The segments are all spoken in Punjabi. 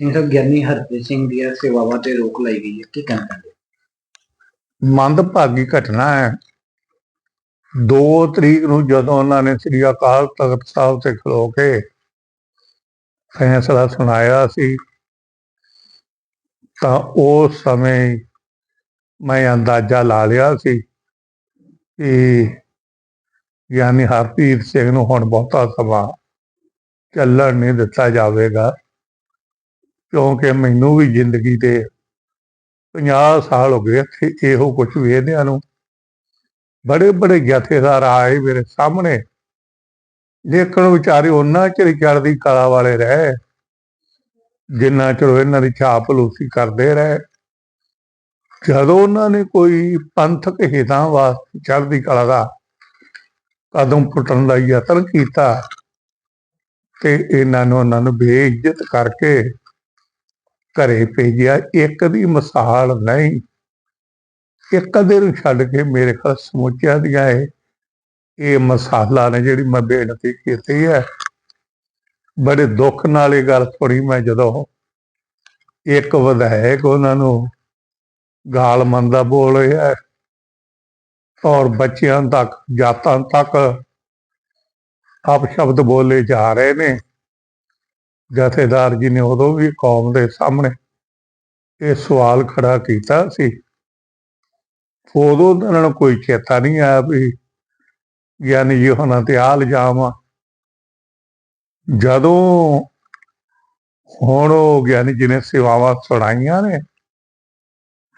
ਸਿੰਘ ਗਿਆਨੀ ਹਰਪ੍ਰੀਤ ਸਿੰਘ ਦੀਆਂ ਸੇਵਾਵਾਂ ਤੇ ਰੋਕ ਲਾਈ ਗਈ ਹੈ। ਕੀ ਕਹਿਣਾ ਮੰਦਭਾਗੀ ਘਟਨਾ ਹੈ। 2 ਤਰੀਕ ਨੂੰ ਜਦੋਂ ਉਹਨਾਂ ਨੇ ਸ੍ਰੀ ਅਕਾਲ ਤਖਤ ਸਾਹਿਬ ਤੇ ਖਲੋ ਕੇ ਫੈਸਲਾ ਸੁਣਾਇਆ ਸੀ, ਤਾਂ ਉਸ ਸਮੇਂ ਮੈਂ ਅੰਦਾਜ਼ਾ ਲਾ ਲਿਆ ਸੀ ਕਿ ਯਾਨੀ ਹਰਪ੍ਰੀਤ ਸਿੰਘ ਨੂੰ ਹੁਣ ਬਹੁਤਾ ਸਮਾਂ ਚੱਲਣ ਨਹੀਂ ਦਿੱਤਾ ਜਾਵੇਗਾ। ਕਿਉਂਕਿ ਮੈਨੂੰ ਵੀ ਜ਼ਿੰਦਗੀ ਦੇ 50 ਸਾਲ ਹੋ ਗਏ ਇੱਥੇ ਇਹੋ ਕੁਝ ਵੇਖਦਿਆਂ ਨੂੰ। ਬੜੇ ਬੜੇ ਜਥੇਦਾਰ ਆਏ ਮੇਰੇ ਸਾਹਮਣੇ। ਲੇਕਿਨ ਵਿਚਾਰੇ ਉਹਨਾਂ ਚਿਰ ਹੀ ਚੜ੍ਹਦੀ ਕਲਾ ਵਾਲੇ ਰਹੇ। ਜਿੰਨਾ ਚਿਰ ਉਹ ਇਹਨਾਂ ਦੀ ਛਾਪ ਲੂਸੀ ਕਰਦੇ ਰਹੇ। ਜਦੋਂ ਉਹਨਾਂ ਨੇ ਕੋਈ ਪੰਥਕ ਹਿਤਾਂ ਵਾਸਤੇ ਚੜ੍ਹਦੀ ਕਲਾ ਦਾ ਕਦਮ ਪੁੱਟਣ ਦਾ ਯਤਨ ਕੀਤਾ, ਤੇ ਇਹਨਾਂ ਨੂੰ ਉਹਨਾਂ ਨੂੰ ਬੇਇੱਜ਼ਤ ਕਰਕੇ ਘਰੇ ਭੇਜਿਆ, ਇੱਕ ਦੀ ਮਿਸਾਲ ਨਹੀਂ। ਇੱਕ ਦੇ ਨੂੰ ਛੱਡ ਕੇ ਮੇਰੇ ਕੋਲ ਸਮੁੱਚਿਆਂ ਦੀਆਂ ਇਹ ਇਹ ਮਸਾਲਾ ਨੇ ਜਿਹੜੀ ਮੈਂ ਬੇਨਤੀ ਕੀਤੀ ਹੈ। ਬੜੇ ਦੁੱਖ ਨਾਲ ਇਹ ਗੱਲ ਸੁਣੀ ਮੈਂ ਜਦੋਂ ਇੱਕ ਵਿਧਾਇਕ ਉਹਨਾਂ ਨੂੰ ਗਾਲ ਮੰਦਾ ਬੋਲ ਰਿਹਾ ਔਰ ਬੱਚਿਆਂ ਤੱਕ, ਜਾਤਾਂ ਤੱਕ ਆਪ ਸ਼ਬਦ ਬੋਲੇ ਜਾ ਰਹੇ ਨੇ। ਜਥੇਦਾਰ ਜੀ ਨੇ ਉਦੋਂ ਵੀ ਕੌਮ ਦੇ ਸਾਹਮਣੇ ਇਹ ਸਵਾਲ ਖੜਾ ਕੀਤਾ ਸੀ। ਉਦੋਂ ਉਹਨਾਂ ਨੂੰ ਕੋਈ ਚੇਤਾ ਨਹੀਂ ਆਇਆ ਵੀ ਗਿਆਨੀ ਜੀ ਹੁਣਾਂ ਤੇ ਆ। ਇਲਜ਼ਾਮ ਜਦੋਂ ਹੁਣ ਉਹ ਗਿਆਨੀ ਜੀ ਨੇ ਸੇਵਾਵਾਂ ਸੁਣਾਈਆਂ ਨੇ,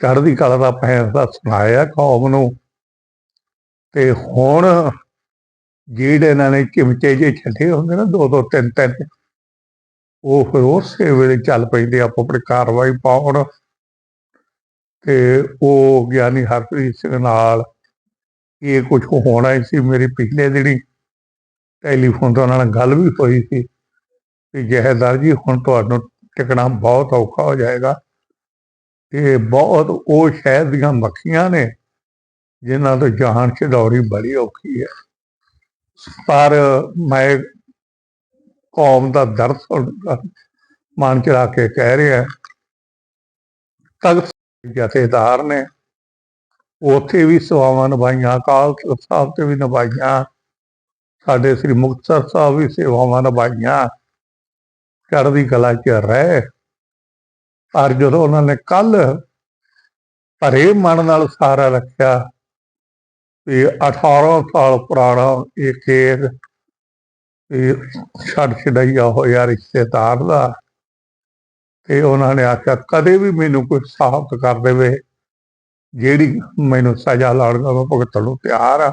ਚੜ੍ਹਦੀ ਕਲਾ ਦਾ ਫੈਸਲਾ ਸੁਣਾਇਆ ਕੌਮ ਨੂੰ, ਤੇ ਹੁਣ ਜਿਹੜੇ ਇਹਨਾਂ ਨੇ ਚਿਮਚੇ ਜੇ ਛੱਡੇ ਹੁੰਦੇ ਨਾ ਦੋ ਦੋ ਤਿੰਨ ਤਿੰਨ ਉਹ ਫਿਰ ਉਸੇ ਵੇਲੇ ਚੱਲ ਪੈਂਦੇ ਆਪੋ ਆਪਣੀ ਕਾਰਵਾਈ ਪਾਉਣ। ਤੇ ਉਹ ਗਿਆਨੀ ਹਰਪ੍ਰੀਤ ਸਿੰਘ ਨਾਲ ਇਹ ਕੁਝ ਹੋਣਾ ਹੀ ਸੀ, ਮੇਰੀ ਪਿਛਲੇ ਦਿਨੀ ਟੈਲੀਫੋਨ ਤੋਂ ਨਾਲ ਗੱਲ ਵੀ ਹੋਈ ਸੀ ਕਿ ਜਹੇਦਾਰ ਜੀ, ਹੁਣ ਤੁਹਾਨੂੰ ਟਿਕਣਾ ਬਹੁਤ ਔਖਾ ਹੋ ਜਾਏਗਾ। ਇਹ ਬਹੁਤ ਉਹ ਸ਼ਹਿਰ ਦੀਆਂ ਮੱਖੀਆਂ ਨੇ, ਜਿਨ੍ਹਾਂ ਤੋਂ ਜਾਨ ਛਡਾਉਣੀ ਬੜੀ ਔਖੀ ਹੈ। ਪਰ ਮੈਂ ਕੌਮ ਦਾ ਦਰਦ ਸੁਣ ਮਨ ਚ ਕੇ ਕਹਿ ਰਿਹਾ ਤਖਤ ਜਥੇਦਾਰ ਨੇ ਉੱਥੇ ਵੀ ਸੇਵਾਵਾਂ ਨਿਭਾਈਆਂ, ਅਕਾਲ ਤਖ਼ਤ ਸਾਹਿਬ ਤੇ ਵੀ ਨਿਭਾਈਆਂ। ਸਾਡੇ ਸ੍ਰੀ ਮੁਕਤਸਰ ਸਾਹਿਬ ਵੀ ਸੇਵਾਵਾਂ ਨਿਭਾਈਆਂ। ਚੜ੍ਹਦੀ ਕਲਾ ਚ ਰਹਿ। ਪਰ ਜਦੋਂ ਉਹਨਾਂ ਨੇ ਕੱਲ ਭਰੇ ਮਨ ਨਾਲ ਸਾਰਾ ਰੱਖਿਆ, ਵੀ 18 ਸਾਲ ਪੁਰਾਣਾ ਇਹ ਖੇਤ ਇਹ ਛੱਡ ਛਡਾਈਆ ਹੋਇਆ ਰਿਸ਼ਤੇਦਾਰ ਦਾ। ਤੇ ਉਹਨਾਂ ਨੇ ਆਖਿਆ, ਕਦੇ ਵੀ ਮੈਨੂੰ ਕੋਈ ਸਾਬਤ ਕਰ ਦੇਵੇ, ਜਿਹੜੀ ਮੈਨੂੰ ਸਜ਼ਾ ਲਾਉਣ ਮੈਂ ਭੁਗਤਣ ਨੂੰ ਤਿਆਰ ਆ।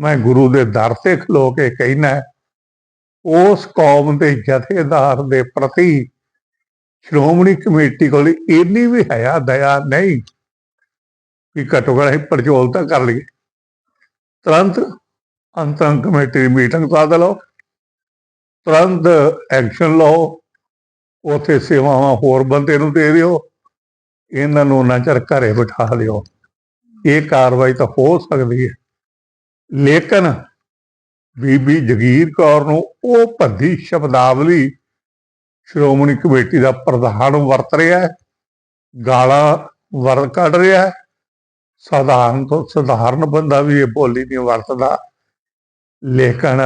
ਮੈਂ ਗੁਰੂ ਦੇ ਦਰ ਤੇ ਖਲੋ ਕੇ ਕਹਿਣਾ ਉਸ ਕੌਮ ਦੇ ਜਥੇਦਾਰ ਦੇ ਪ੍ਰਤੀ ਸ਼੍ਰੋਮਣੀ ਕਮੇਟੀ ਕੋਲ ਇੰਨੀ ਵੀ ਹੈ ਦਇਆ ਨਹੀਂ ਕਿ ਘੱਟੋ ਘੱਟ ਅਸੀਂ ਪੜਚੋਲ ਤਾਂ ਕਰ ਲਈਏ। ਤੁਰੰਤ ਅੰਤਰੰਗ ਕਮੇਟੀ ਦੀ ਮੀਟਿੰਗ ਸੱਦ ਲਓ ਤੁਰੰਤ ਐਕਸ਼ਨ ਲਓ, ਉਥੇ ਸੇਵਾਵਾਂ ਹੋਰ ਬੰਦੇ ਨੂੰ ਦੇ ਦਿਓ, ਇਹਨਾਂ ਨੂੰ ਨਾ ਚਿਰ ਘਰੇ ਬਿਠਾ ਦਿਓ ਇਹ ਕਾਰਵਾਈ ਤਾਂ ਹੋ ਸਕਦੀ ਹੈ। ਲੇਕਿਨ ਬੀਬੀ ਜਗੀਰ ਕੌਰ ਨੂੰ ਉਹ ਭੱਦੀ ਸ਼ਬਦਾਵਲੀ ਸ਼੍ਰੋਮਣੀ ਕਮੇਟੀ ਦਾ ਪ੍ਰਧਾਨ ਵਰਤ ਰਿਹਾ ਹੈ, ਗਾਲਾਂ ਵਰ ਕੱਢ ਰਿਹਾ ਹੈ। ਸਾਧਾਰਨ ਤੋਂ ਸਧਾਰਨ ਬੰਦਾ ਵੀ ਇਹ ਬੋਲੀ ਨਹੀਂ ਵਰਤਦਾ। ਲੇਕਿਨ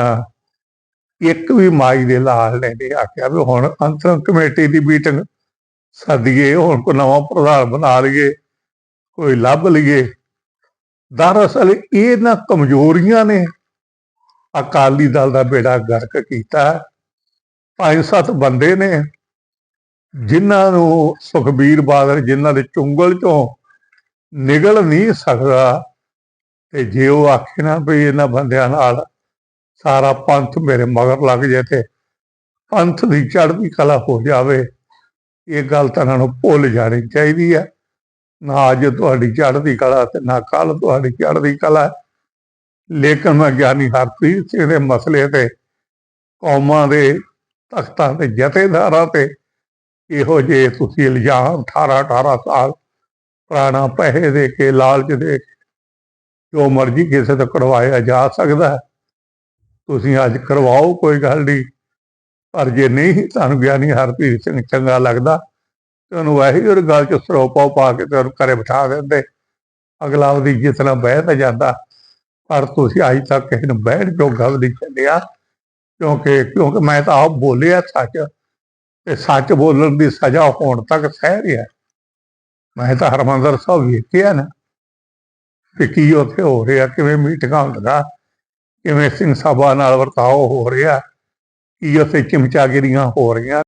ਇੱਕ ਵੀ ਮਾਈ ਦੇ ਲਾਲ ਨੇ ਨਹੀਂ ਆਖਿਆ ਵੀ ਹੁਣ ਅੰਤਰ ਕਮੇਟੀ ਦੀ ਮੀਟਿੰਗ ਸੱਦੀਏ, ਹੁਣ ਕੋ ਨਵਾਂ ਪ੍ਰਧਾਨ ਬਣਾ ਲਈਏ, ਕੋਈ ਲੱਭ ਲਈਏ। ਦਰਅਸਲ ਇਹਨਾਂ ਕਮਜ਼ੋਰੀਆਂ ਨੇ ਅਕਾਲੀ ਦਲ ਦਾ ਬੇੜਾ ਗਰਕ ਕੀਤਾ। ਪੰਜ ਸੱਤ ਬੰਦੇ ਨੇ ਜਿਨ੍ਹਾਂ ਨੂੰ ਸੁਖਬੀਰ ਬਾਦਲ, ਜਿਨ੍ਹਾਂ ਦੇ ਚੁੰਗਲ ਚੋਂ ਨਿਕਲ ਨਹੀਂ ਸਕਦਾ, ਤੇ ਜੇ ਉਹ ਆਖੇ ਨਾ ਵੀ ਇਹਨਾਂ ਬੰਦਿਆਂ ਨਾਲ ਸਾਰਾ ਪੰਥ ਮੇਰੇ ਮਗਰ ਲੱਗ ਜੇ ਤੇ ਪੰਥ ਦੀ ਚੜ੍ਹਦੀ ਕਲਾ ਹੋ ਜਾਵੇ। ਇਹ ਗੱਲ ਤਾਂ ਇਹਨਾਂ ਨੂੰ ਭੁੱਲ ਜਾਣੀ ਚਾਹੀਦੀ ਹੈ। ਨਾ ਅੱਜ ਤੁਹਾਡੀ ਚੜ੍ਹਦੀ ਕਲਾ ਤੇ ਨਾ ਕੱਲ ਤੁਹਾਡੀ ਚੜ੍ਹਦੀ ਕਲਾ। ਲੇਕਿਨ ਮੈਂ ਗਿਆਨੀ ਹਰਪ੍ਰੀਤ ਸਿੰਘ ਦੇ ਮਸਲੇ ਤੇ, ਕੌਮਾਂ ਦੇ ਤਖਤਾਂ ਤੇ ਜਥੇਦਾਰਾਂ ਤੇ ਇਹੋ ਜੇ ਤੁਸੀਂ ਇਲਜ਼ਾਮ 18 18 ਸਾਲ ਪੁਰਾਣਾ ਪੈਸੇ ਦੇ ਕੇ, ਲਾਲਚ ਦੇ ਜੋ ਮਰਜ਼ੀ ਕਿਸੇ ਤੋਂ ਕਢਵਾਇਆ ਜਾ ਸਕਦਾ ਹੈ। ਤੁਸੀਂ ਅੱਜ ਕਰਵਾਓ, ਕੋਈ ਗੱਲ ਨਹੀਂ ਪਰ ਜੇ ਨਹੀਂ, ਤੁਹਾਨੂੰ ਗਿਆਨੀ ਹਰਪ੍ਰੀਤ ਸਿੰਘ ਚੰਗਾ ਲੱਗਦਾ, ਤੇ ਉਹਨੂੰ ਵੈਸੇ ਹੀ ਗੱਲ ਚ ਸਰੋਪਾ ਪਾ ਕੇ ਤੇ ਘਰੇ ਬਿਠਾ ਦਿੰਦੇ। ਅਗਲਾ ਉਹਦੀ ਜਿਸ ਤਰ੍ਹਾਂ ਬਹਿ ਤਾਂ ਜਾਂਦਾ, ਪਰ ਤੁਸੀਂ ਅੱਜ ਤੱਕ ਕਿਸੇ ਨੂੰ ਬਹਿਣ ਜੋਗਾ ਵੀ ਨਹੀਂ ਛੱਡਿਆ। ਕਿਉਂਕਿ ਕਿਉਂਕਿ ਮੈਂ ਤਾਂ ਆਪ ਬੋਲਿਆ ਸੱਚ, ਤੇ ਸੱਚ ਬੋਲਣ ਦੀ ਸਜ਼ਾ ਹੋਣ ਤੱਕ ਸਹਿ ਰਿਹਾ ਮੈਂ ਤਾਂ ਹਰਮੰਦਰ ਸਾਹਿਬ ਵੇਖਿਆ ਨਾ ਕਿ ਕੀ ਉੱਥੇ ਹੋ ਰਿਹਾ, ਕਿਵੇਂ ਮੀਟਿੰਗਾਂ ਹੁੰਦਾ। ਕਿਵੇਂ ਸਿੰਘ ਸਭਾ ਨਾਲ ਵਰਤਾਓ ਹੋ ਰਿਹਾ ਕੀ ਉੱਥੇ ਚਮਚਾਗਿਰੀਆਂ ਹੋ ਰਹੀਆਂ?